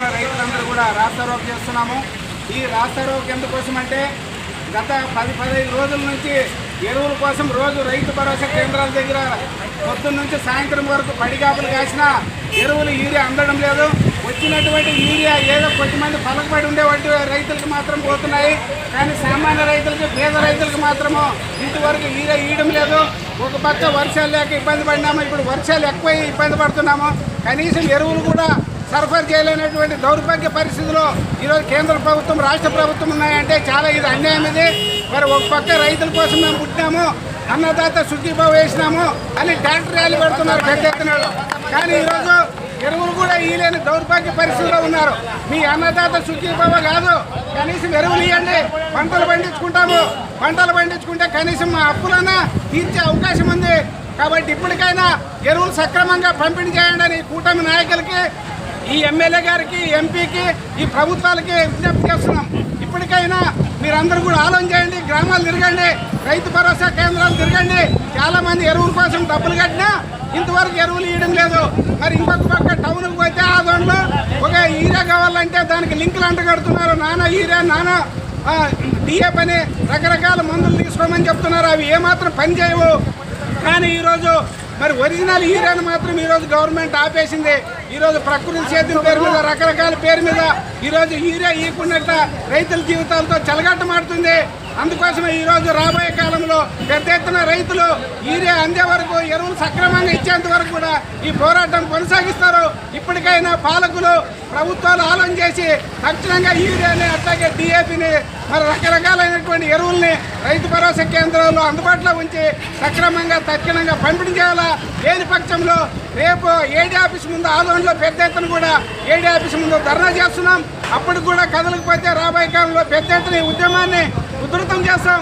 రైతులందరూ కూడా రాస్తారోకు చేస్తున్నాము. ఈ రాస్తారోకు ఎందుకోసం అంటే గత పది పదిహేను రోజుల నుంచి ఎరువుల కోసం రోజు రైతు భరోసా కేంద్రాల దగ్గర పొద్దున్న నుంచి సాయంత్రం వరకు పడిగాపులు కాసిన ఎరువులు యూరియా అందడం వచ్చినటువంటి యూరియా ఏదో కొద్దిమంది పలకబడి ఉండేటువంటి రైతులకు మాత్రం పోతున్నాయి. కానీ సామాన్య రైతులకు పేద రైతులకు మాత్రము ఇంతవరకు ఈడ ఇయ్యడం లేదు. ఒక పక్క వర్షాలు లేక ఇబ్బంది పడినాము ఇప్పుడు వర్షాలు ఎక్కువ ఇబ్బంది పడుతున్నాము. కనీసం ఎరువులు కూడా సరఫరా చేయలేనటువంటి దౌర్భాగ్య పరిస్థితిలో ఈరోజు కేంద్ర ప్రభుత్వం రాష్ట్ర ప్రభుత్వం ఉన్నాయంటే చాలా ఇది అన్యాయం ఇది. మరి ఒక పక్క రైతుల కోసం మేము పుట్టినాము అన్నదాత సుఖీభావ వేసినాము అని ట్రాక్టర్ ర్యాలీ పెడుతున్నారు పెద్ద ఎత్తున కానీ ఈరోజు ఎరువులు కూడా ఇయ్యలేని దౌర్భాగ్య పరిస్థితిలో ఉన్నారు. మీ అన్నదాత సుఖీభావ కాదు. కనీసం ఎరువులు ఇవ్వండి పంటలు పండించుకుంటాము. పంటలు పండించుకుంటే కనీసం మా అప్పులన్నా తీర్చే అవకాశం ఉంది. కాబట్టి ఇప్పటికైనా ఎరువులు సక్రమంగా పంపిణీ చేయండి అని కూటమి నాయకులకి ఈ ఎమ్మెల్యే గారికి ఎంపీకి ఈ ప్రభుత్వాలకి విజ్ఞప్తి చేస్తున్నాం. ఇప్పటికైనా మీరందరూ కూడా ఆలోచన చేయండి గ్రామాలు తిరగండి రైతు భరోసా కేంద్రాలు తిరగండి. చాలా మంది ఎరువుల కోసం డబ్బులు కట్టినా ఇంతవరకు ఎరువులు ఇవ్వడం లేదు. మరి ఇంకొక పక్క టౌన్కి పోతే ఆ దాంట్లో ఒక ఈరా కావాలంటే దానికి లింకులు అంట కడుతున్నారు నాన్న ఈరా నాన్న డిఏప్ పని రకరకాల మందులు తీసుకోమని చెప్తున్నారు. అవి ఏమాత్రం పని చేయవు. కానీ ఈరోజు మరి ఒరిజినల్ హీరోని మాత్రం ఈరోజు గవర్నమెంట్ ఆపేసింది. ఈరోజు ప్రకృతి సేద్యం పేరు మీద రకరకాల పేరు మీద ఈరోజు హీరో ఈకున్నట్ట రైతుల జీవితాలతో చెలగట్టమాడుతుంది అందుకోసమే ఈరోజు రాబోయే కాలంలో పెద్ద ఎత్తున రైతులు ఈరే అందే వరకు ఎరువులు సక్రమంగా ఇచ్చేంత వరకు కూడా ఈ పోరాటం కొనసాగిస్తారు. ఇప్పటికైనా పాలకులు ప్రభుత్వాలు ఆలోచన చేసి తక్షణంగా యూరియాని అట్లాగే డిఏపిని మరి రకరకాలైనటువంటి ఎరువుల్ని రైతు భరోసా కేంద్రాల్లో అందుబాటులో ఉంచి సక్రమంగా తక్షణంగా పంపిణీ చేయాలా? లేని పక్షంలో రేపు ఏడీ ఆఫీస్ ముందు ఆందోళనలో పెద్ద ఎత్తున కూడా ఏడీ ఆఫీస్ ముందు ధర్నా చేస్తున్నాం. అప్పుడు కూడా కదలకపోతే రాబోయే కాలంలో పెద్ద ఎత్తున ఉద్యమాన్ని ఉధృతం చేస్తాం.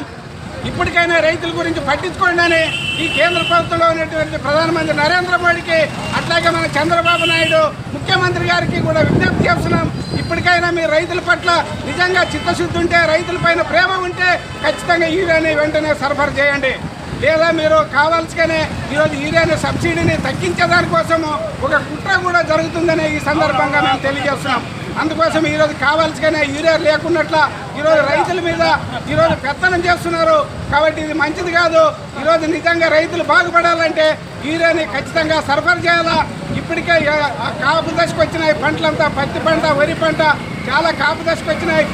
ఇప్పటికైనా రైతుల గురించి పట్టించుకోండి అని ఈ కేంద్ర ప్రభుత్వంలో ఉన్నటువంటి ప్రధానమంత్రి నరేంద్ర మోడీకి అట్లాగే మన చంద్రబాబు నాయుడు ముఖ్యమంత్రి గారికి కూడా విజ్ఞప్తి చేస్తున్నాం. ఇప్పటికైనా మీరు రైతుల పట్ల నిజంగా చిత్తశుద్ధి ఉంటే రైతుల పైన ప్రేమ ఉంటే ఖచ్చితంగా యూరియాని వెంటనే సరఫరా చేయండి. లేదా మీరు కావాల్సిగానే ఈరోజు యూరియాని సబ్సిడీని తగ్గించేదానికోసము ఒక కుట్ర కూడా జరుగుతుందనే ఈ సందర్భంగా మేము తెలియజేస్తున్నాం. అందుకోసం ఈరోజు కావాల్సిన యూరియా లేకున్నట్ల ఈరోజు రైతుల మీద ఈరోజు పెత్తనం చేస్తున్నారు. కాబట్టి ఇది మంచిది కాదు. ఈరోజు నిజంగా రైతులు బాగుపడాలంటే యూరియాని ఖచ్చితంగా సరఫరా చేయాలా? ఇప్పటికే కాపు దశకు వచ్చినాయి పంటలంతా పత్తి పంట వరి పంట చాలా కాపు దశకు వచ్చినాయి.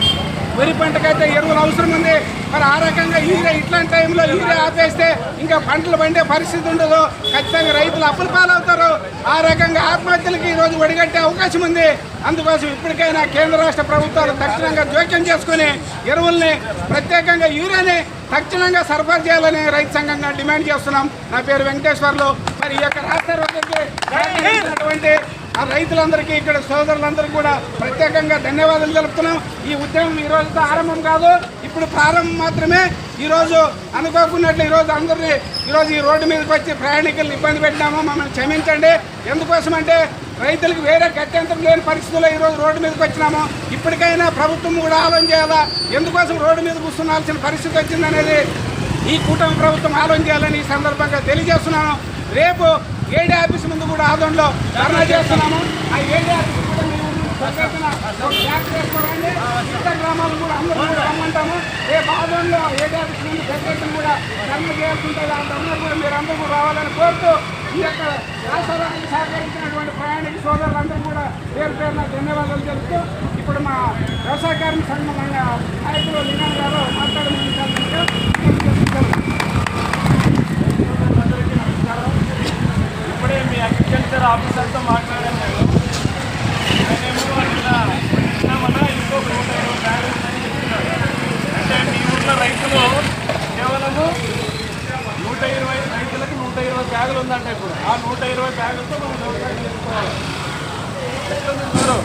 వరి పంటకైతే ఎరువులు అవసరం ఉంది. మరి ఆ రకంగా యూరియా ఇట్లాంటి టైంలో యూరియా ఆపేస్తే ఇంకా పంటలు పండే పరిస్థితి ఉండదు. ఖచ్చితంగా రైతులు అప్పుల పాలవుతారు. ఆ రకంగా ఆత్మహత్యలకి ఈరోజు ఒడిగట్టే అవకాశం ఉంది. అందుకోసం ఇప్పటికైనా కేంద్ర రాష్ట్ర ప్రభుత్వాలు తక్షణంగా జోక్యం చేసుకుని ఎరువుల్ని ప్రత్యేకంగా యూరియాని తక్షణంగా సరఫరా చేయాలని రైతు సంఘంగా డిమాండ్ చేస్తున్నాం. నా పేరు వెంకటేశ్వర్లు. మరి ఈ యొక్క రాష్ట్ర ఆ రైతులందరికీ ఇక్కడ సోదరులందరికీ కూడా ప్రత్యేకంగా ధన్యవాదాలు తెలుపుతున్నాం. ఈ ఉద్యమం ఈ రోజుతో ఆరంభం కాదు ఇప్పుడు ప్రారంభం మాత్రమే. ఈరోజు అనుకోకున్నట్లు ఈరోజు అందరినీ ఈరోజు ఈ రోడ్డు మీదకి వచ్చి ప్రయాణికులను ఇబ్బంది పెట్టినాము మమ్మల్ని క్షమించండి. ఎందుకోసం అంటే రైతులకు వేరే గత్యంతరం లేని పరిస్థితుల్లో ఈరోజు రోడ్డు మీదకి వచ్చినాము ఇప్పటికైనా ప్రభుత్వం కూడా ఆలోచన చేయాలా? ఎందుకోసం రోడ్డు మీద కూర్చున్నాల్సిన పరిస్థితి వచ్చిందనేది ఈ కూటమి ప్రభుత్వం ఆలోచన చేయాలని ఈ సందర్భంగా తెలియజేస్తున్నాను. రేపు ఏడీ ఆఫీస్ ముందు కూడా ఆదోళనలో ధర్నా చేస్తున్నాము. ఆ ఏడీ ఆఫీస్ కూడా మేము ఇతర గ్రామాలు కూడా అందరూ రమ్మంటాము. రేపు ఆదోళనలో ఏడీ ఆఫీస్ ముందు ప్రత్యేకం కూడా ధర్నా చేయాల్సి ఉంటుంది కూడా మీరు అందరూ కూడా రావాలని కోరుతూ ఈ యొక్క రాష్ట్రానికి సహకరించినటువంటి ప్రయాణిక సోదరులందరూ కూడా పేరు పేరున ధన్యవాదాలు తెలుపుతూ ఇప్పుడు మా వ్యవసాయ కార్మిక సంఘం నాయకులు లింగన్ గారు మాట్లాడమని అందరికీ నమస్కారం ఇప్పుడే మీ అగ్రికల్చర్ ఆఫీసర్తో మాట్లాడాను నేను. ఆయనేమో నిన్న మన ఇంకో అంటే మీ ఊళ్ళో రైతులు కేవలము నూట ఇరవై రైతులకు నూట ఇరవై బ్యాగులు ఉందంట ఇప్పుడు ఆ నూట ఇరవై బ్యాగులతో మనం వ్యవసాయం చేసుకోవాలి. ఎట్లుంది మీరు?